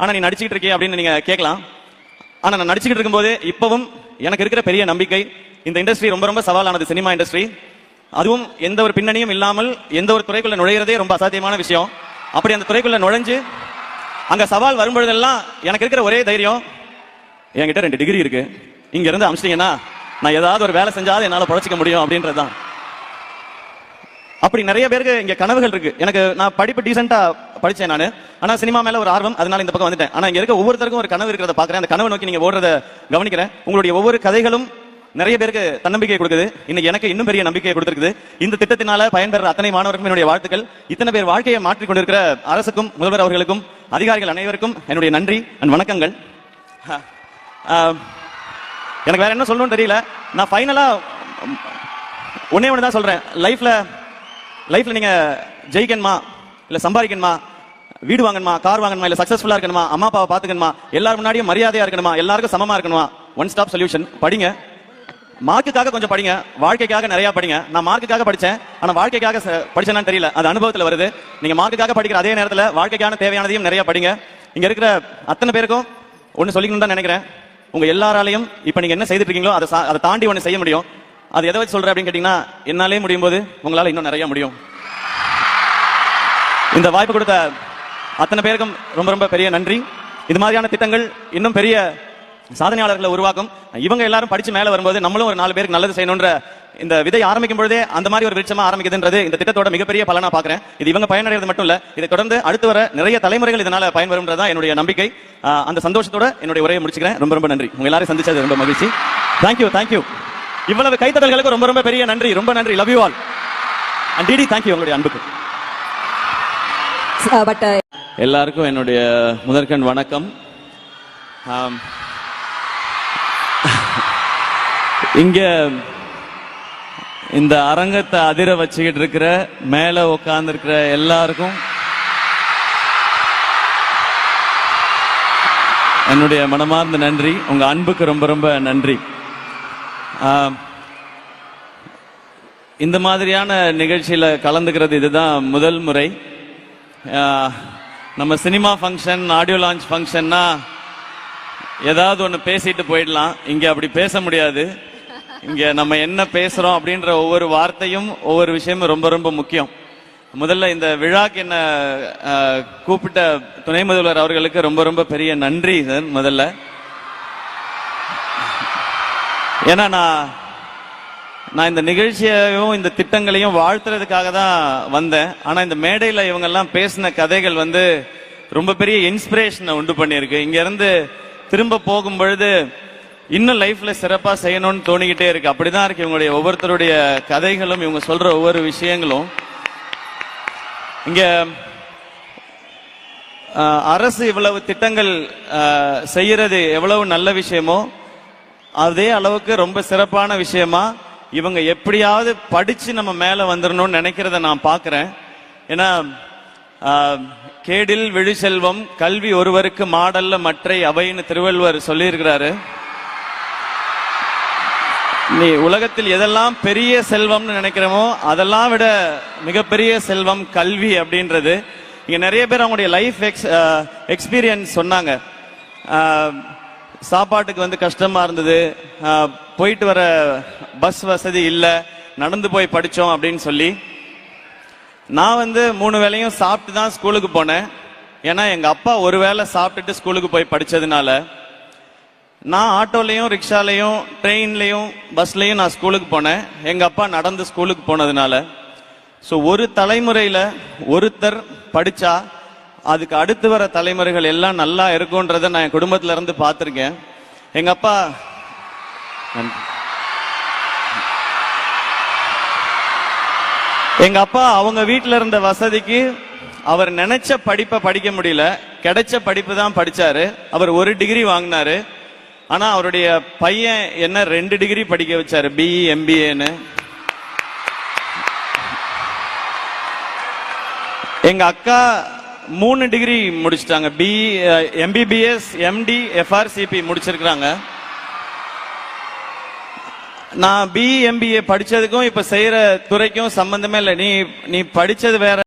ஆனா நீ நடிச்சுக்கிட்டு இருக்கே அப்படின்னு நீங்க கேட்கலாம். ஆனா நான் நடிச்சுக்கிட்டு இருக்கும்போது இப்பவும் எனக்கு இருக்கிற பெரிய நம்பிக்கை. இந்த இண்டஸ்ட்ரி ரொம்ப ரொம்ப சவாலானது சினிமா இண்டஸ்ட்ரி அதுவும் எந்த ஒரு பின்னணியும் இல்லாமல் எந்த ஒரு துறைக்குள்ள நுழையிறதே ரொம்ப அசாத்தியமான விஷயம். அப்படி அந்த துறைக்குள்ள நுழைஞ்சு அங்க சவால் வரும்பொழுதெல்லாம் எனக்கு இருக்கிற ஒரே தைரியம் என்கிட்ட ரெண்டு டிகிரி இருக்கு. இங்க இருந்து அமிச்சிட்டீங்கன்னா நான் ஏதாவது ஒரு வேலை செஞ்சாலும் என்னால பழச்சிக்க முடியும் அப்படின்றதுதான். அப்படி நிறைய பேருக்கு இங்க கனவுகள் இருக்கு. எனக்கு நான் படிப்பு டீசெண்டா படிச்சேன் நான். ஆனா சினிமா மேல ஒரு ஆர்வம் அதனால இந்த பக்கம் வந்துட்டேன். ஆனா இங்க இருக்க ஒவ்வொருத்தருக்கும் ஒரு கனவு இருக்கிறத பாக்குறேன். அந்த கனவு நோக்கி நீங்க ஓடுறத கவனிக்கிறேன். உங்களுடைய ஒவ்வொரு கதைகளும் நிறைய பேருக்கு தன்னம்பிக்கை கொடுக்குது. இன்னைக்கு எனக்கு இன்னும் பெரிய நம்பிக்கையை கொடுத்துருக்குது. இந்த திட்டத்தினால பயன்பெற அத்தனை மாணவருக்கும் என்னுடைய வாழ்த்துக்கள். இத்தனை பேர் வாழ்க்கையை மாற்றிக் கொண்டிருக்கிற அரசுக்கும் முதல்வர் அவர்களுக்கும் அதிகாரிகள் அனைவருக்கும் என்னுடைய நன்றி அண்ட் வணக்கங்கள். எனக்கு வேற என்ன சொல்லணும்னு தெரியல. நான் ஃபைனலா ஒன்னே ஒன்று தான் சொல்றேன் லைஃப்ல லைஃப்ல நீங்க ஜெயிக்கணுமா? இல்ல சம்பாதிக்கணுமா? வீடு வாங்கணுமா? கார் வாங்கணுமா? இல்ல சக்சஸ்ஃபுல்லா இருக்கணுமா? அம்மா அப்பாவை பாத்துக்கணுமா எல்லாரும் முன்னாடியும் மரியாதையா இருக்கணுமா? எல்லாருக்கும் சமமா இருக்கணுமா? ஒன் ஸ்டாப் சொல்யூஷன் படிங்க. மார்க்குக்காக கொஞ்சம் படிங்க. வாழ்க்கைக்காக நிறைய படிங்க. நான் மார்க்குக்காக படிச்சேன். ஆனா வாழ்க்கைக்காக படிச்சேன்னு தெரியல. அது அனுபவத்துல வருது. நீங்க மார்க்குக்காக படிக்கிற அதே நேரத்துல வாழ்க்கைக்கான தேவையானதையும் நிறைய படிங்க. இங்க இருக்கிற அத்தனை பேருக்கும் ஒன்னு சொல்லிக்கணும் தான் நினைக்கிறேன். உங்க எல்லாராலையும் இப்ப நீங்க என்ன செய்துட்டு இருக்கீங்களோ அதை அதை தாண்டி ஒன்னு செய்ய முடியும். அது எதை வச்சு சொல்றேன் அப்படின்னு கேட்டீங்கன்னா என்னாலே முடியும் போது உங்களால இன்னும் நிறைய முடியும். இந்த வாய்ப்பு கொடுத்த அத்தனை பேருக்கும் ரொம்ப ரொம்ப பெரிய நன்றி. இது மாதிரியான திட்டங்கள் இன்னும் பெரிய சாதனையாளர்களை உருவாக்கும். இவங்க எல்லாரும் படிச்சு மேல வரும்போது நம்மளும் ஒரு நாலு பேருக்கு நல்லது செய்யணும்ன்ற இந்த விதை ஆரம்பிக்கும் பொழுதே அந்த மாதிரி ஒரு விருட்சமா ஆரம்பிக்குதுன்றது இந்த திட்டத்தோட மிகப்பெரிய பலனா பாக்குறேன் இது இவங்க பயனடைறது மட்டும் இல்ல இதை தொடர்ந்து அடுத்து வர நிறைய தலைமுறைகள் இதனால பயன்பெறும்ன்றதா என்னுடைய நம்பிக்கை. அந்த சந்தோஷத்தோட என்னுடைய உரையை முடிச்சுக்கிறேன். ரொம்ப ரொம்ப நன்றி. உங்க எல்லாரையும் சந்திச்சது ரொம்ப மகிழ்ச்சி. தேங்க்யூ தேங்க்யூ இவ்வளவு கைத்தட்டல்களுக்கு ரொம்ப ரொம்ப பெரிய நன்றி ரொம்ப நன்றி. Love you all and D D thank you உங்களுடைய அன்புக்கு. பட் எல்லாருக்கும் என்னுடைய முதற்கண் வணக்கம். இங்க இந்த அரங்கத்தை அதிர வச்சுக்கிட்டு இருக்கிற மேல உட்கார்ந்து இருக்கிற எல்லாருக்கும் என்னுடைய மனமார்ந்த நன்றி. உங்க அன்புக்கு ரொம்ப ரொம்ப நன்றி. இந்த மாதிரியான நிகழ்ச்சியில் கலந்துக்கிறது இதுதான் முதல் முறை. நம்ம சினிமா ஃபங்க்ஷன் ஆடியோ லான்ச் ஃபங்க்ஷன்னா ஏதாவது ஒன்று பேசிட்டு போயிடலாம். இங்கே அப்படி பேச முடியாது. இங்கே நம்ம என்ன பேசுகிறோம் அப்படின்ற ஒவ்வொரு வார்த்தையும் ஒவ்வொரு விஷயமும் ரொம்ப ரொம்ப முக்கியம். முதல்ல இந்த விழாக்கு என்ன கூப்பிட்ட துணை முதல்வர் அவர்களுக்கு ரொம்ப ரொம்ப பெரிய நன்றி சார் முதல்ல. ஏன்னா நான் நான் இந்த நிகழ்ச்சியையும் இந்த திட்டங்களையும் வாழ்த்துறதுக்காக தான் வந்தேன். ஆனால் இந்த மேடையில் இவங்கெல்லாம் பேசின கதைகள் வந்து ரொம்ப பெரிய இன்ஸ்பிரேஷனை உண்டு பண்ணியிருக்கு. இங்கேருந்து திரும்ப போகும் பொழுது இன்னும் லைஃப்பில் சிறப்பாக செய்யணும்னு தோணிக்கிட்டே இருக்கு. அப்படிதான் இருக்கு இவங்களுடைய ஒவ்வொருத்தருடைய கதைகளும் இவங்க சொல்கிற ஒவ்வொரு விஷயங்களும். இங்கே அரசு இவ்வளவு திட்டங்கள் செய்கிறது செய்யறது எவ்வளவு நல்ல விஷயமோ அதே அளவுக்கு ரொம்ப சிறப்பான விஷயமா இவங்க எப்படியாவது படிச்சு நம்ம மேல வந்துடணும்னு நினைக்கிறத நான் பார்க்குறேன். ஏன்னா கேடில் விழுசெல்வம் கல்வி ஒருவருக்கு மாடல்ல மற்றை அவைன்னு திருவள்ளுவர் சொல்லியிருக்கிறாரு. நீ உலகத்தில் எதெல்லாம் பெரிய செல்வம்னு நினைக்கிறோமோ அதெல்லாம் விட மிகப்பெரிய செல்வம் கல்வி அப்படின்றது. இங்க நிறைய பேர் அவங்களுடைய லைஃப் எக்ஸ் எக்ஸ்பீரியன்ஸ் சொன்னாங்க. சாப்பாட்டுக்கு வந்து கஷ்டமா இருந்தது. போயிட்டு வர பஸ் வசதி இல்லை. நடந்து போய் படித்தோம் அப்படின்னு சொல்லி. நான் வந்து மூணு வேளையும் சாப்பிட்டு தான் ஸ்கூலுக்கு போனேன். ஏன்னா எங்கள் அப்பா ஒரு வேளை சாப்பிட்டுட்டு ஸ்கூலுக்கு போய் படித்ததுனால நான் ஆட்டோலையும் ரிக்ஷாலையும் ட்ரெயின்லையும் பஸ்லையும் நான் ஸ்கூலுக்கு போனேன். எங்கள் அப்பா நடந்து ஸ்கூலுக்கு போனதுனால. ஸோ ஒரு தலைமுறையில் ஒருத்தர் படித்தா அதுக்கு அடுத்து வர தலைமுறைகள் எல்லாம் நல்லா இருக்கும்ன்றதை நான் என் குடும்பத்துல இருந்து பார்த்துருக்கேன். எங்க அப்பா நன்றி. எங்க அப்பா அவங்க வீட்டில் இருந்த வசதிக்கு அவர் நினைச்ச படிப்பை படிக்க முடியல. கிடைச்ச படிப்பு தான் படிச்சாரு. அவர் ஒரு டிகிரி வாங்கினாரு. ஆனா அவருடைய பையன் என்ன ரெண்டு டிகிரி படிக்க வச்சாரு. பிஇ எம்பிஏன்னு எங்க அக்கா மூணு டிகிரி முடிச்சிட்டாங்க. பி எம்பிபிஎஸ் எம்டி எஃப்ஆர்சிபி முடிச்சிருக்கிறாங்க. நான் பிஇ எம்பிஏ படிச்சதுக்கும் இப்ப செய்யற துறைக்கும் சம்பந்தமே இல்லை. நீ நீ படிச்சது வேற.